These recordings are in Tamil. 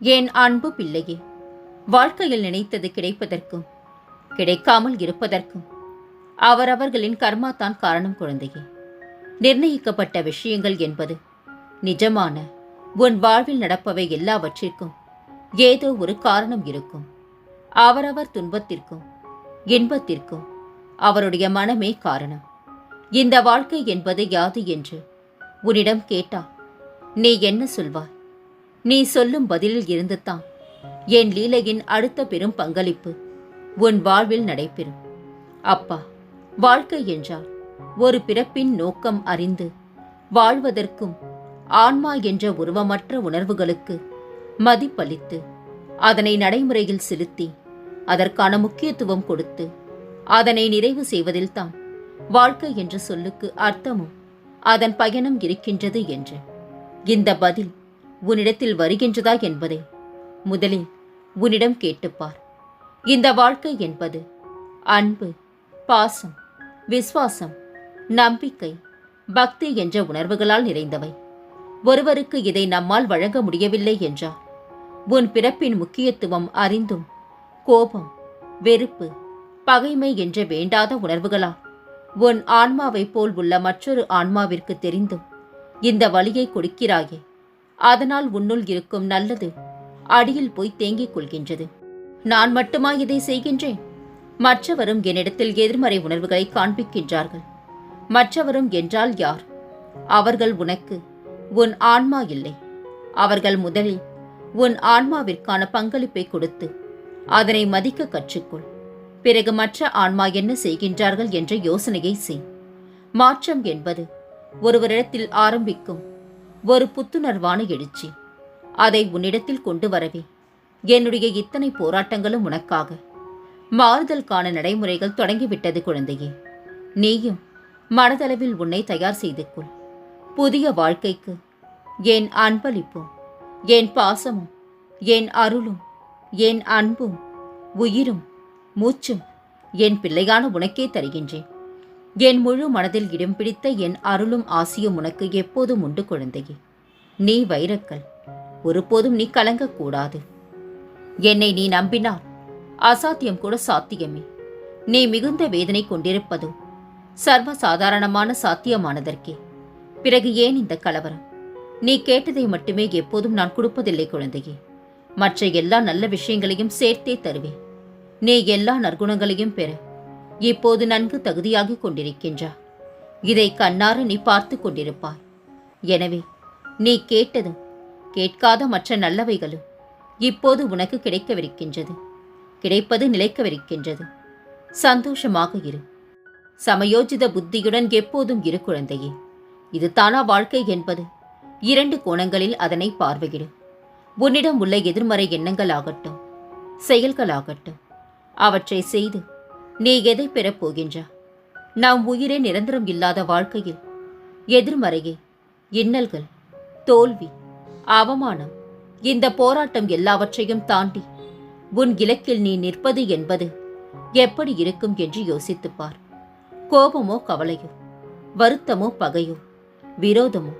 என் அன்பு பிள்ளையே? வாழ்க்கையில் நினைத்தது கிடைப்பதற்கும் கிடைக்காமல் இருப்பதற்கும் அவரவர்களின் கர்மா தான் காரணம் குழந்தையே. நிர்ணயிக்கப்பட்ட விஷயங்கள் என்பது நிஜமான உன் வாழ்வில் நடப்பவை எல்லாவற்றிற்கும் ஏதோ ஒரு காரணம் இருக்கும். அவரவர் துன்பத்திற்கும் இன்பத்திற்கும் அவருடைய மனமே காரணம். இந்த வாழ்க்கை என்பது யாது என்று உன்னிடம் கேட்டா நீ என்ன சொல்வாய்? நீ சொல்லும் பதிலில் இருந்து தான் என் லீலையின் அடுத்த பெரும் பங்களிப்பு உன் வாழ்வில் நடைபெறும். அப்பா வாழ்க்கை என்றால் ஒரு பிறப்பின் நோக்கம் அறிந்து வாழ்வதற்கும் ஆன்மா என்ற உருவமற்ற உணர்வுகளுக்கு மதிப்பளித்து அதனை நடைமுறையில் செலுத்தி அதற்கான முக்கியத்துவம் கொடுத்து அதனை நிறைவு செய்வதில்தான் வாழ்க்கை என்ற சொல்லுக்கு அர்த்தமும் அதன் பயணம் இருக்கின்றது என்று. இந்த பதில் உன்னிடத்தில் வருகின்றதா என்பதை முதலில் உன்னிடம் கேட்டுப்பார். இந்த வாழ்க்கை என்பது அன்பு பாசம் விசுவாசம் நம்பிக்கை பக்தி என்ற உணர்வுகளால் நிறைந்தவை. ஒருவருக்கு இதை நம்மால் வழங்க முடியவில்லை என்றார் உன் பிறப்பின் முக்கியத்துவம் அறிந்தும் கோபம் வெறுப்பு பகைமை என்ற வேண்டாத உணர்வுகளால் உன் ஆன்மாவைப் போல் உள்ள மற்றொரு ஆன்மாவிற்கு தெரிந்தும் இந்த வழியை கொடுக்கிறாயே. அதனால் உன்னுள் இருக்கும் நல்லது அடியில் போய் தேங்கிக் கொள்கின்றது. நான் மட்டுமா இதை செய்கின்றேன்? மற்றவரும் என்னிடத்தில் எதிர்மறை உணர்வுகளை காண்பிக்கின்றார்கள். மற்றவரும் என்றால் யார்? அவர்கள் உனக்கு உன் ஆன்மா இல்லை. அவர்கள் முதலில் உன் ஆன்மாவிற்கான பங்களிப்பை கொடுத்து அதனை மதிக்க கற்றுக்கொள். பிறகு மற்ற ஆன்மா என்ன செய்கின்றார்கள் என்ற யோசனையை செய். மாற்றம் என்பது ஒருவரிடத்தில் ஆரம்பிக்கும் ஒரு புத்துணர்வான எழுச்சி. அதை உன்னிடத்தில் கொண்டு வரவே. என்னுடைய இத்தனை போராட்டங்களும் உனக்காக. மாறுதலுக்கான நடைமுறைகள் தொடங்கிவிட்டது குழந்தையே. நீயும் மனதளவில் உன்னை தயார் செய்து கொள் புதிய வாழ்க்கைக்கு என் அன்பளிப்பும் என் பாசமும் என் அருளும் என் அன்பும் உயிரும் மூச்சும் என் பிள்ளையான உனக்கே தருகின்றேன். என் முழு மனதில் இடம் பிடித்த என் அருளும் ஆசியும் உனக்கு எப்போதும் உண்டு குழந்தையே. நீ வைரக்கல். ஒருபோதும் நீ கலங்கக்கூடாது. என்னை நீ நம்பினால் அசாத்தியம் கூட சாத்தியமே. நீ மிகுந்த வேதனை கொண்டிருப்பதோ சர்வ சாதாரணமான சாத்தியமானதற்கே. பிறகு ஏன் இந்த கலவரம்? நீ கேட்டதை மட்டுமே எப்போதும் நான் கொடுப்பதில்லை குழந்தையே. மற்ற எல்லா நல்ல விஷயங்களையும் சேர்த்தே தருவேன். நீ எல்லா நற்குணங்களையும் பெற. இப்போது நன்கு தகுதியாகிக் கொண்டிருக்கின்றா இதை கண்ணார நீ பார்த்து கொண்டிருப்பாய். எனவே நீ கேட்டதும் கேட்காத மற்ற நல்லவைகளும் இப்போது உனக்கு கிடைக்கவிருக்கின்றது. கிடைப்பது நிலைக்கவிருக்கின்றது. சந்தோஷமாக இரு. சமயோஜித புத்தியுடன் எப்போதும் இரு குழந்தையே. இது தானா வாழ்க்கை என்பது? இரண்டு கோணங்களில் அதனை பார்வையிடு. உன்னிடம் உள்ள எதிர்மறை எண்ணங்களாகட்டும் செயல்களாகட்டும் அவற்றை செய்து நீ எதை பெறப் போகின்றா? நாம் உயிரே நிரந்தரம் இல்லாத வாழ்க்கையில் எதிர்மறையே இன்னல்கள் தோல்வி அவமானம் இந்த போராட்டம் எல்லாவற்றையும் தாண்டி உன் இலக்கில் நீ நிற்பது என்பது எப்படி இருக்கும் என்று யோசித்துப் பார். கோபமோ கவலையோ வருத்தமோ பகையோ விரோதமோ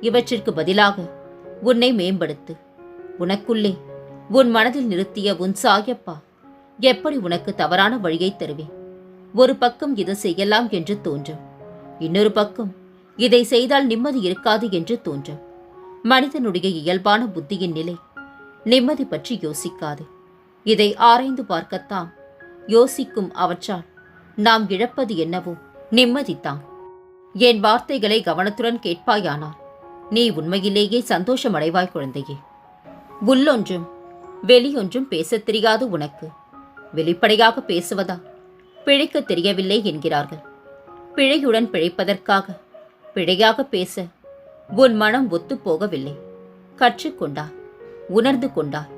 இவற்றிற்கு பதிலாக உன்னை மேம்படுத்து. உனக்குள்ளே உன் மனதில் நிறுத்திய உன் சாயப்பா எப்படி உனக்கு தவறான வழியை தருவேன்? ஒரு பக்கம் இது செய்யலாம் என்று தோன்றும். இன்னொரு பக்கம் இதை செய்தால் நிம்மதி இருக்காது என்று தோன்றும். மனிதனுடைய இயல்பான புத்தியின் நிலை நிம்மதி பற்றி யோசிக்காது. இதை ஆராய்ந்து பார்க்கத்தான் யோசிக்கும் அவற்றால் நாம் இழப்பது என்னவோ நிம்மதித்தான் என் வார்த்தைகளை கவனத்துடன் கேட்பாயானால் நீ உண்மையிலேயே சந்தோஷமடைவாய் குழந்தையே. உள்ளொன்றும் வெளியொன்றும் பேசத் தெரியாது உனக்கு. வெளிப்படையாக பேசுவதா? பிழைக்கத் தெரியவில்லை என்கிறார்கள். பிழையுடன் பிழைப்பதற்காக பிழையாக பேச உன் மனம் ஒத்துப்போகவில்லை கற்றுக்கொண்டார் உணர்ந்து கொண்டார்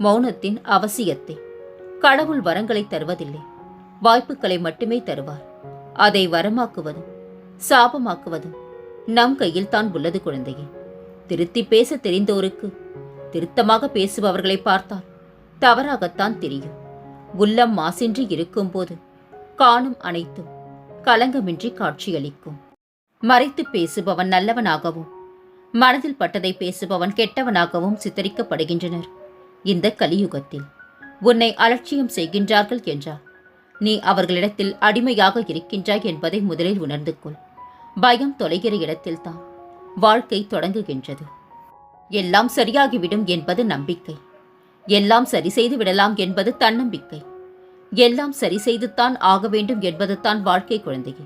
மௌனத்தின் அவசியத்தை. கடவுள் வரங்களை தருவதில்லை. வாய்ப்புகளை மட்டுமே தருவார். அதை வரமாக்குவதும் சாபமாக்குவதும் நம் கையில் தான் உள்ளது குழந்தையே. திருத்தி பேச தெரிந்தோருக்கு திருத்தமாக பேசுபவர்களை பார்த்தால் தவறாகத்தான் தெரியும். உள்ளம் மாசின்றி இருக்கும்போது காணும் அனைத்தும் கலங்கமின்றி காட்சியளிக்கும். மறைத்து பேசுபவன் நல்லவனாகவும் மனதில் பட்டதை பேசுபவன் கெட்டவனாகவும் சித்தரிக்கப்படுகின்றனர். இந்த கலியுகத்தில் உன்னை அலட்சியம் செய்கின்றார்கள் என்றால் நீ அவர்களிடத்தில் அடிமையாக இருக்கின்றாய் என்பதை முதலில் உணர்ந்து கொள். பயம் தொலைகிற இடத்தில்தான் வாழ்க்கை தொடங்குகின்றது. எல்லாம் சரியாகிவிடும் என்பது நம்பிக்கை. எல்லாம் சரி செய்து விடலாம் என்பது தன்னம்பிக்கை. எல்லாம் சரி செய்துத்தான் ஆக வேண்டும் என்பது தான் வாழ்க்கை குழந்தையே.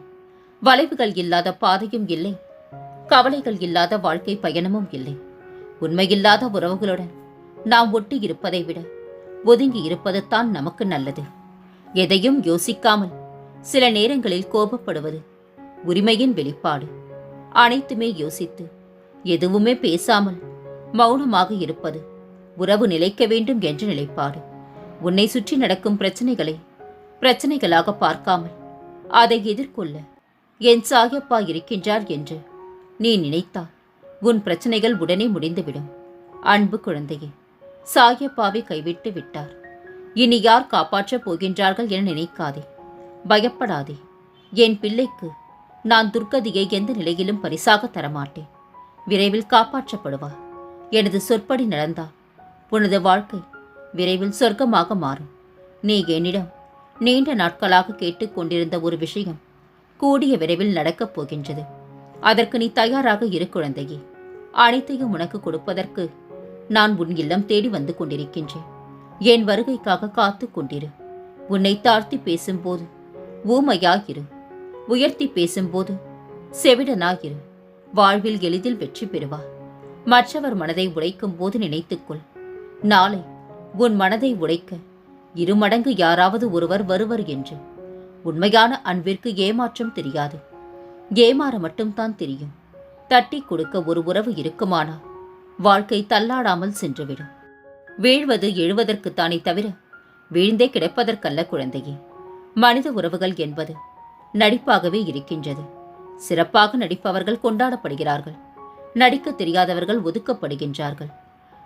வளைவுகள் இல்லாத பாதையும் இல்லை. கவலைகள் இல்லாத வாழ்க்கை பயணமும் இல்லை. உண்மையில்லாத உறவுகளுடன் நாம் ஒட்டி இருப்பதை விட ஒதுங்கி இருப்பது தான் நமக்கு நல்லது. எதையும் யோசிக்காமல் சில நேரங்களில் கோபப்படுவது உரிமையின் வெளிப்பாடு. அனைத்துமே யோசித்து எதுவுமே பேசாமல் மௌனமாக இருப்பது உறவு நிலைக்க வேண்டும் என்ற நிலைப்பாடு உன்னை சுற்றி நடக்கும் பிரச்சனைகளை பிரச்சனைகளாக பார்க்காமல் அதை எதிர்கொள்ள என் சாயப்பா இருக்கின்றார் என்று நீ நினைத்தால் உன் பிரச்சனைகள் உடனே முடிந்துவிடும். அன்பு குழந்தையே சாயப்பாவை கைவிட்டு விட்டார். இனி யார் காப்பாற்றப் போகின்றார்கள் என நினைக்காதே. பயப்படாதே. என் பிள்ளைக்கு நான் துர்க்கதியை எந்த நிலையிலும் பரிசாக தரமாட்டேன். விரைவில் காப்பாற்றப்படுவார். எனது சொற்படி நடந்தால் உனது வாழ்க்கை விரைவில் சொர்க்கமாக மாறும். நீ என்னிடம் நீண்ட நாட்களாக கேட்டுக்கொண்டிருந்த ஒரு விஷயம் கூடிய விரைவில் நடக்கப் போகின்றது. அதற்கு நீ தயாராக இரு குழந்தையே. அனைத்தையும் உனக்கு கொடுப்பதற்கு நான் உன் இல்லம் தேடி வந்து கொண்டிருக்கின்றேன். என் வருகைக்காக காத்து கொண்டிரு. உன்னை தாழ்த்தி பேசும்போது ஊமையாயிரு. உயர்த்தி பேசும்போது செவிடனாயிரு. வாழ்வில் எளிதில் வெற்றி பெறுவார் மற்றவர் மனதை உடைக்கும் போது நினைத்துக்கொள். நாளை உன் மனதை உடைக்க இருமடங்கு யாராவது ஒருவர் வருவர் என்று. உண்மையான அன்பிற்கு ஏமாற்றம் தெரியாது. ஏமாற மட்டும்தான் தெரியும். தட்டி கொடுக்க ஒரு உறவு இருக்குமானால் வாழ்க்கை தள்ளாடாமல் சென்றுவிடும். வீழ்வது எழுவதற்குத்தானே தவிர வீழ்ந்தே கிடைப்பதற்கல்ல குழந்தையே. மனித உறவுகள் என்பது நடிப்பாகவே இருக்கின்றது. சிறப்பாக நடிப்பவர்கள் கொண்டாடப்படுகிறார்கள். நடிக்க தெரியாதவர்கள் ஒதுக்கப்படுகின்றார்கள்.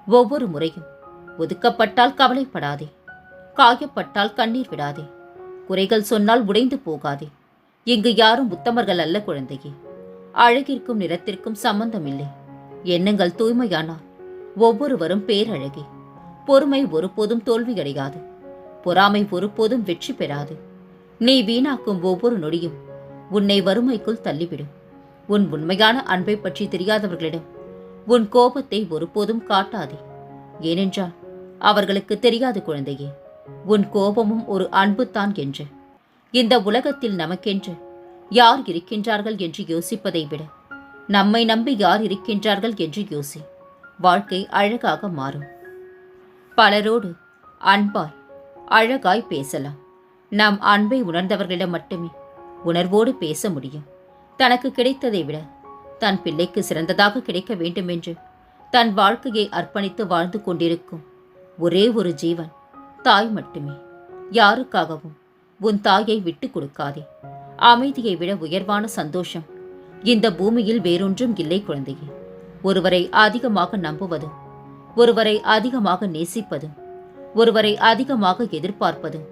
ஒவ்வொரு முறையும் ஒதுக்கப்பட்டால் கவலைப்படாதே. காயப்பட்டால் கண்ணீர் விடாதே. குறைகள் சொன்னால் உடைந்து போகாதே. இங்கு யாரும் உத்தமர்கள் அல்ல குழந்தையே. அழகிற்கும் நிறத்திற்கும் சம்பந்தமில்லை. எண்ணங்கள் தூய்மையானால் ஒவ்வொருவரும் பேரழகே. பொறுமை ஒருபோதும் தோல்வியடையாது. பொறாமை ஒருபோதும் வெற்றி பெறாது. நீ வீணாக்கும் ஒவ்வொரு நொடியும் உன்னை வறுமைக்குள் தள்ளிவிடும். உன் உண்மையான அன்பை பற்றி தெரியாதவர்களிடம் உன் கோபத்தை ஒருபோதும் காட்டாதே. ஏனென்றால் அவர்களுக்கு தெரியாது குழந்தையே. உன் கோபமும் ஒரு அன்புதான் என்று. இந்த உலகத்தில் நமக்கென்று யார் இருக்கின்றார்கள் என்று யோசிப்பதை விட நம்மை நம்பி யார் இருக்கின்றார்கள் என்று யோசி வாழ்க்கை அழகாக மாறும். பலரோடு அன்பாய் அழகாய் பேசலாம். நாம் அன்பை உணர்ந்தவர்களிடம் மட்டுமே உணர்வோடு பேச முடியும். தனக்கு கிடைத்ததை விட தன் பிள்ளைக்கு சிறந்ததாக கிடைக்க வேண்டும் என்று தன் வாழ்க்கையை அர்ப்பணித்து வாழ்ந்து கொண்டிருக்கும் ஒரே ஒரு ஜீவன். தாய் மட்டுமே. யாருக்காகவும் உன் தாயை விட்டு கொடுக்காதே. அமைதியை விட உயர்வான சந்தோஷம். இந்த பூமியில் வேறொன்றும் இல்லை குழந்தையே. ஒருவரை அதிகமாக நம்புவதும் ஒருவரை அதிகமாக நேசிப்பதும் ஒருவரை அதிகமாக எதிர்பார்ப்பதும்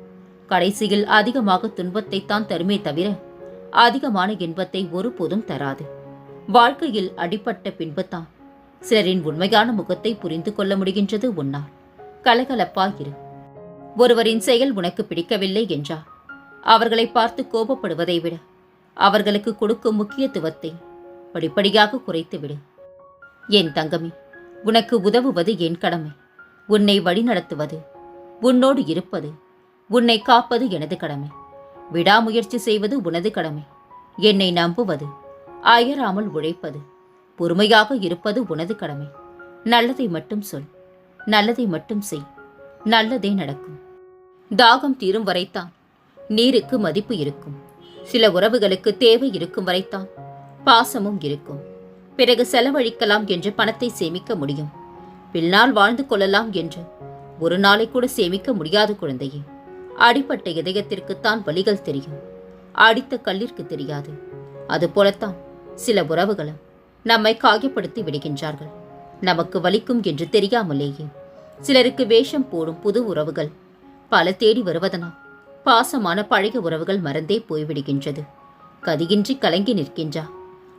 கடைசியில் அதிகமாக துன்பத்தை தான் தருமே தவிர அதிகமான இன்பத்தை ஒருபோதும் தராது. வாழ்க்கையில் அடிப்பட்ட பின்புதான் சிலரின் உண்மையான முகத்தை புரிந்து கொள்ள முடிகின்றது உன்னால். கலகலப்பாயிரு. ஒருவரின் செயல் உனக்கு பிடிக்கவில்லை என்றார் அவர்களை பார்த்து கோபப்படுவதை விட அவர்களுக்கு கொடுக்கும் முக்கியத்துவத்தை படிப்படியாக குறைத்துவிடு. என் தங்கமே உனக்கு உதவுவது என் கடமை. உன்னை வழிநடத்துவது உன்னோடு இருப்பது உன்னை காப்பது எனது கடமை. விடாமுயற்சி செய்வது உனது கடமை. என்னை நம்புவது அயராமல் உழைப்பது பொறுமையாக இருப்பது உனது கடமை. நல்லதை மட்டும் சொல். நல்லதை மட்டும் செய். நல்லதே நடக்கும். தாகம் தீரும் வரைத்தான். நீருக்கு மதிப்பு இருக்கும். சில உறவுகளுக்கு தேவை இருக்கும் வரைத்தான். பாசமும் இருக்கும். பிறகு செலவழிக்கலாம் என்று பணத்தை சேமிக்க முடியும். பின்னால் வாழ்ந்து கொள்ளலாம் என்று ஒரு நாளை கூட சேமிக்க முடியாத குழந்தையே. அடிப்பட்ட இதயத்திற்குத்தான் வலிகள் தெரியும். அடித்த கல்லிற்கு தெரியாது. அதுபோலத்தான் சில உறவுகளும் நம்மை காயப்படுத்தி விடுகின்றார்கள். நமக்கு வலிக்கும் என்று தெரியாமலேயே. சிலருக்கு வேஷம் போடும் புது உறவுகள். பல தேடி வருவதனால் பாசமான பழைய உறவுகள் மறந்தே போய்விடுகின்றது. கதியின்றி கலங்கி நிற்கின்றா?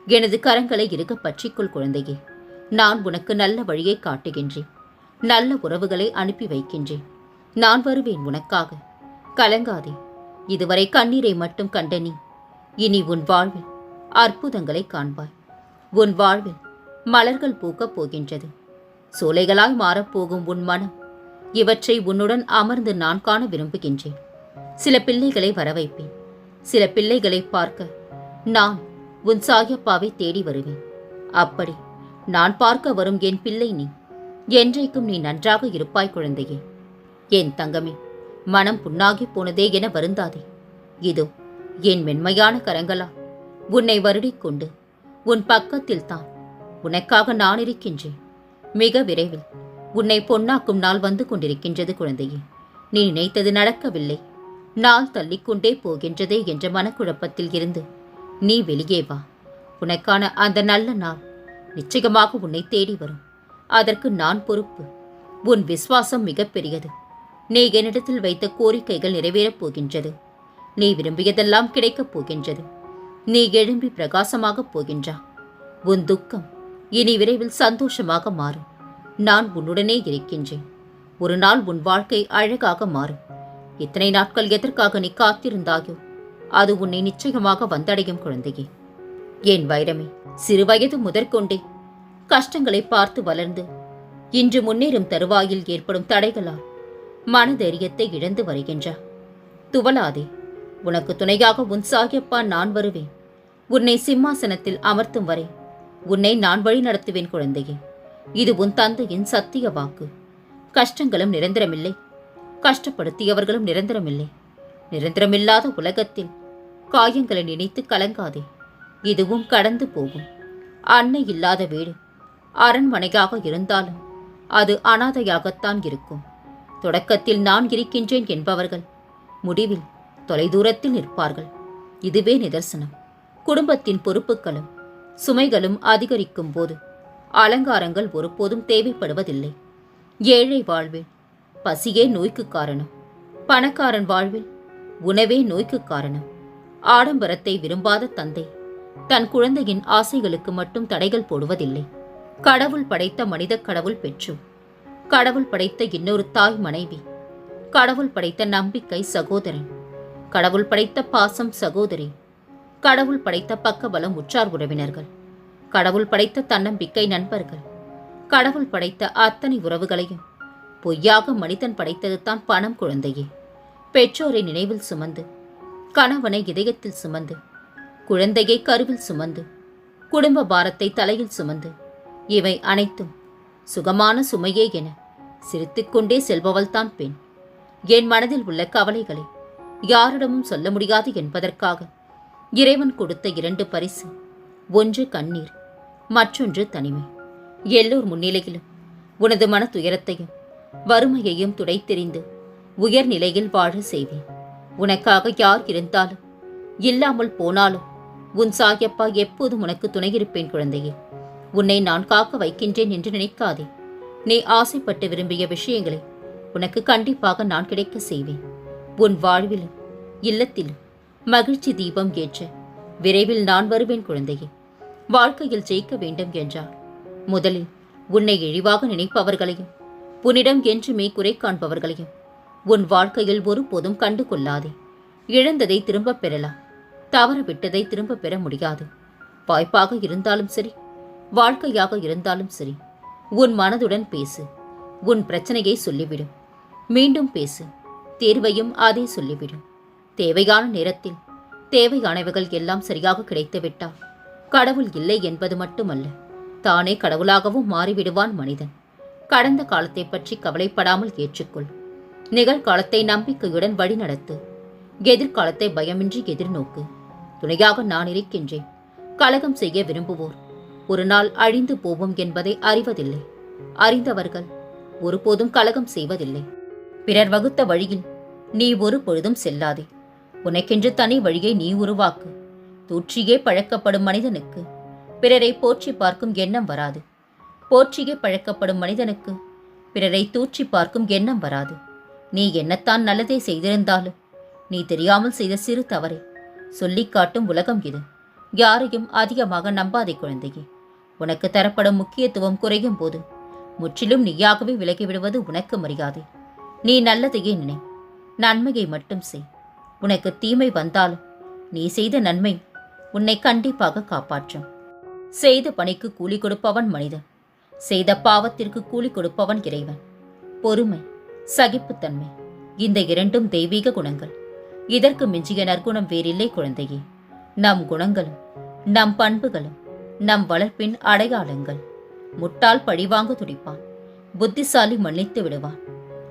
எனது கரங்களை இருக்க பற்றிக்கொள் குழந்தையே. நான் உனக்கு நல்ல வழியை காட்டுகின்றேன். நல்ல உறவுகளை அனுப்பி வைக்கின்றேன். நான் வருவேன் உனக்காக. கலங்காதே. இதுவரை கண்ணீரை மட்டும் கண்ட நீ இனி உன் வாழ்வில் அற்புதங்களை காண்பாய். உன் வாழ்வில் மலர்கள் பூக்கப் போகின்றது. சூளைகளாய் மாறப்போகும் உன் மனம். இவற்றை உன்னுடன் அமர்ந்து நான் காண விரும்புகின்றேன். சில பிள்ளைகளை வரவைப்பேன். சில பிள்ளைகளை பார்க்க நான் உன் சாயப்பாவை தேடி வருவேன். அப்படி நான் பார்க்க வரும் என் பிள்ளை நீ. என்றைக்கும் நீ நன்றாக இருப்பாய் குழந்தையே. என் தங்கமே மனம் புண்ணாகி போனதே என வருந்தாதே. இதோ என் மென்மையான கரங்களா உன்னை வருடிக்கொண்டு உன் பக்கத்தில் தான் உனக்காக நான் இருக்கின்றேன். மிக விரைவில் உன்னை பொன்னாக்கும் நாள் வந்து கொண்டிருக்கின்றது குழந்தையே. நீ நினைத்தது நடக்கவில்லை. நாள் தள்ளிக்கொண்டே போகின்றதே என்ற மனக்குழப்பத்தில் இருந்து நீ வெளியே வா. உனக்கான அந்த நல்ல நாள் நிச்சயமாக உன்னை தேடி வரும். அதற்கு நான் பொறுப்பு. உன் விசுவாசம் மிகப்பெரியது. நீ என்னிடத்தில் வைத்த கோரிக்கைகள் நிறைவேறப் போகின்றது. நீ விரும்பியதெல்லாம் கிடைக்கப் போகின்றது. நீ எழும்பி பிரகாசமாகப் போகின்றா. உன் துக்கம் இனி விரைவில் சந்தோஷமாக மாறும். நான் உன்னுடனே இருக்கின்றேன். ஒரு நாள் உன் வாழ்க்கை அழகாக மாறும். இத்தனை நாட்கள் எதற்காக நீ காத்திருந்தாயோ அது உன்னை நிச்சயமாக வந்தடையும் குழந்தையே. என் வைரமே சிறுவயது முதற்கொண்டே கஷ்டங்களை பார்த்து வளர்ந்து இன்று முன்னேறும் தருவாயில் ஏற்படும் தடைகளால் மனதைரியத்தை இழந்து வருகின்றார் துவளாதே உனக்கு துணையாக உன் சாகியப்பா நான் வருவேன். உன்னை சிம்மாசனத்தில் அமர்த்தும் வரை உன்னை நான் வழி நடத்துவேன் குழந்தையே. இது உன் தந்தையின் சத்திய வாக்கு. கஷ்டங்களும் நிரந்தரமில்லை. கஷ்டப்படுத்தியவர்களும் நிரந்தரமில்லை. நிரந்தரமில்லாத உலகத்தில் காயங்களை நினைத்து கலங்காதே. இதுவும் கடந்து போகும். அன்னை இல்லாத வீடு. அரண்மனையாக இருந்தாலும் அது அனாதையாகத்தான் இருக்கும். தொடக்கத்தில் நான் இருக்கின்றேன் என்பவர்கள் முடிவில் தொலைதூரத்தில் நிற்பார்கள். இதுவே நிதர்சனம். குடும்பத்தின் பொறுப்புகளும் சுமைகளும் அதிகரிக்கும் போது அலங்காரங்கள் ஒருபோதும் தேவைப்படுவதில்லை. ஏழை வாழ்வில் பசியே நோய்க்கு காரணம். பணக்காரன் வாழ்வில் உணவே நோய்க்கு காரணம். ஆடம்பரத்தை விரும்பாத தந்தை தன் குழந்தையின் ஆசைகளுக்கு மட்டும் தடைகள் போடுவதில்லை. கடவுள் படைத்த மனித கடவுள் பெற்று கடவுள் படைத்த இன்னொரு தாய் மனைவி. கடவுள் படைத்த நம்பிக்கை சகோதரன் கடவுள் படைத்த பாசம் சகோதரி. கடவுள் படைத்த பக்கபலம் உற்றார் உறவினர்கள். கடவுள் படைத்த தன்னம்பிக்கை நண்பர்கள். கடவுள் படைத்த அத்தனை உறவுகளையும் பொய்யாக மனிதன் படைத்தது தான் பணம் குழந்தையே. பெற்றோரை நினைவில் சுமந்து கணவனை இதயத்தில் சுமந்து குழந்தையை கருவில் சுமந்து குடும்ப பாரத்தை தலையில் சுமந்து இவை அனைத்தும் சுகமான சுமையே என சிரித்துக்கொண்டே செல்பவள்தான் பெண். என் மனதில் உள்ள கவலைகளை யாரிடமும் சொல்ல முடியாது என்பதற்காக இறைவன் கொடுத்த இரண்டு பரிசு. ஒன்று கண்ணீர் மற்றொன்று தனிமை. எல்லோர் முன்னிலையிலும் உனது மன துயரத்தையும் வறுமையையும் துடைத்தெறிந்து உயர்நிலையில் வாழ செய்வேன். உனக்காக யார் இருந்தாலும் இல்லாமல் போனாலும் உன் சாயப்பா எப்போதும் உனக்கு துணையிருப்பேன் குழந்தையே. உன்னை நான் காக்க வைக்கின்றேன் என்று நினைக்காதே. நீ ஆசைப்பட்டு விரும்பிய விஷயங்களை உனக்கு கண்டிப்பாக நான் கிடைக்க செய்வேன். உன் வாழ்விலும் இல்லத்திலும் மகிழ்ச்சி தீபம் ஏற்று விரைவில் நான் வருவேன் குழந்தையே வாழ்க்கையில் ஜெயிக்க வேண்டும் என்றார். முதலில் உன்னை இழிவாக நினைப்பவர்களையும் உன்னிடம் என்றுமே குறை காண்பவர்களையும் உன் வாழ்க்கையில் ஒருபோதும் கண்டு கொள்ளாதே. இழந்ததை திரும்பப் பெறலாம் தவற விட்டதை திரும்பப் பெற முடியாது. வாய்ப்பாக இருந்தாலும் சரி வாழ்க்கையாக இருந்தாலும் சரி உன் மனதுடன் பேசு உன் பிரச்சனையை சொல்லிவிடும் மீண்டும் பேசு தேர்வையும் அதே சொல்லிவிடும் தேவையான நேரத்தில் தேவையானவைகள் எல்லாம் சரியாக கிடைத்துவிட்டால் கடவுள் இல்லை என்பது மட்டுமல்ல தானே கடவுளாகவும் மாறிவிடுவான் மனிதன். கடந்த காலத்தை பற்றி கவலைப்படாமல் ஏற்றுக்கொள். நிகழ்காலத்தை நம்பிக்கையுடன் வழிநடத்து. எதிர்காலத்தை பயமின்றி எதிர்நோக்கு. துணையாக நான் இருக்கின்றேன். கலகம் செய்ய விரும்புவோர். ஒரு நாள் அழிந்து போவோம் என்பதை அறிவதில்லை. அறிந்தவர்கள் ஒருபோதும் கலகம் செய்வதில்லை. பிறர் வகுத்த வழியில் நீ ஒரு பொழுதும் செல்லாதே. உனக்கென்று தனி வழியை நீ உருவாக்கு. தூற்றியே பழக்கப்படும் மனிதனுக்கு பிறரை போற்றி பார்க்கும் எண்ணம் வராது. போற்றியே பழக்கப்படும் மனிதனுக்கு பிறரை தூற்றி பார்க்கும் எண்ணம் வராது. நீ என்னத்தான் நல்லதே செய்திருந்தாலும் நீ தெரியாமல் செய்த சிறு தவறை சொல்லிக் காட்டும் உலகம் இது. யாரையும் அதிகமாக நம்பாதே குழந்தையே. உனக்கு தரப்படும் முக்கியத்துவம் குறையும் போது முற்றிலும் நீயாகவே விலகிவிடுவது உனக்கு மரியாதை. நீ நல்லதையே நினை. நன்மையை மட்டும் செய். உனக்கு தீமை வந்தாலும் நீ செய்த நன்மை உன்னை கண்டிப்பாக காப்பாற்றும். செய்த பணிக்கு கூலி கொடுப்பவன் மனிதன். செய்த பாவத்திற்கு கூலி கொடுப்பவன் இறைவன். பொறுமை சகிப்புத்தன்மை இந்த இரண்டும் தெய்வீக குணங்கள். இதற்கு மிஞ்சிய நற்குணம் வேறில்லை குழந்தையே. நம் குணங்களும் நம் பண்புகளும் நம் வளர்ப்பின் அடையாளங்கள். முட்டாள் பழிவாங்க துடிப்பான். புத்திசாலி மன்னித்து விடுவான்.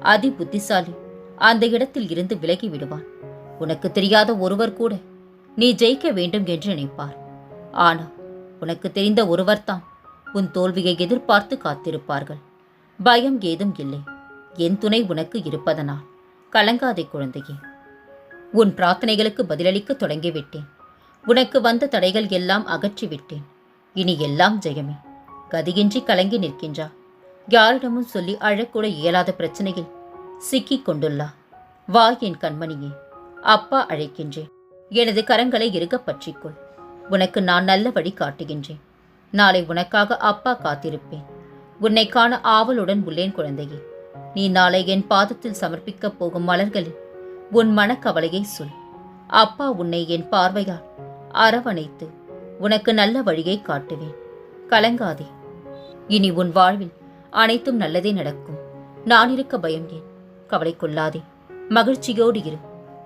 அதி புத்திசாலி அந்த இடத்தில் இருந்து விலகி விடுவான். உனக்கு தெரியாத ஒருவர் கூட நீ ஜெயிக்க வேண்டும் என்று நினைப்பார். ஆனால் உனக்கு தெரிந்த ஒருவர்தான் உன் தோல்வியை எதிர்பார்த்து காத்திருப்பார்கள். பயம் ஏதும் இல்லை. என் துணை உனக்கு இருப்பதனால். கலங்காதே குழந்தையே. உன் பிரார்த்தனைகளுக்கு பதிலளிக்க தொடங்கிவிட்டேன். உனக்கு வந்த தடைகள் எல்லாம் அகற்றிவிட்டேன். இனி எல்லாம் ஜெயமே. கதியின்றி கலங்கி நிற்கின்றா. யாரிடமும் சொல்லி அழக்கூட இயலாத பிரச்சனையில் சிக்கிக் கொண்டுள்ளா. வா என் கண்மணியே. அப்பா அழைக்கின்றேன். எனது கரங்களை இறுகப் பற்றிக்கொள். உனக்கு நான் நல்ல வழி காட்டுகின்றேன். நாளை உனக்காக அப்பா காத்திருப்பேன். உன்னை காண ஆவலுடன் உள்ளேன் குழந்தையே. நீ நாளை என் பாதத்தில் சமர்ப்பிக்கப் போகும் மலர்களில் உன் மனக்கவலையை சொல். அப்பா உன்னை என் பார்வையால் அரவணைத்து உனக்கு நல்ல வழியை காட்டுவேன். கலங்காதே. இனி உன் வாழ்வில் அனைத்தும் நல்லதே நடக்கும். நான் இருக்க பயம் ஏன்? கவலை கொள்ளாதே. மகிழ்ச்சியோடு இரு.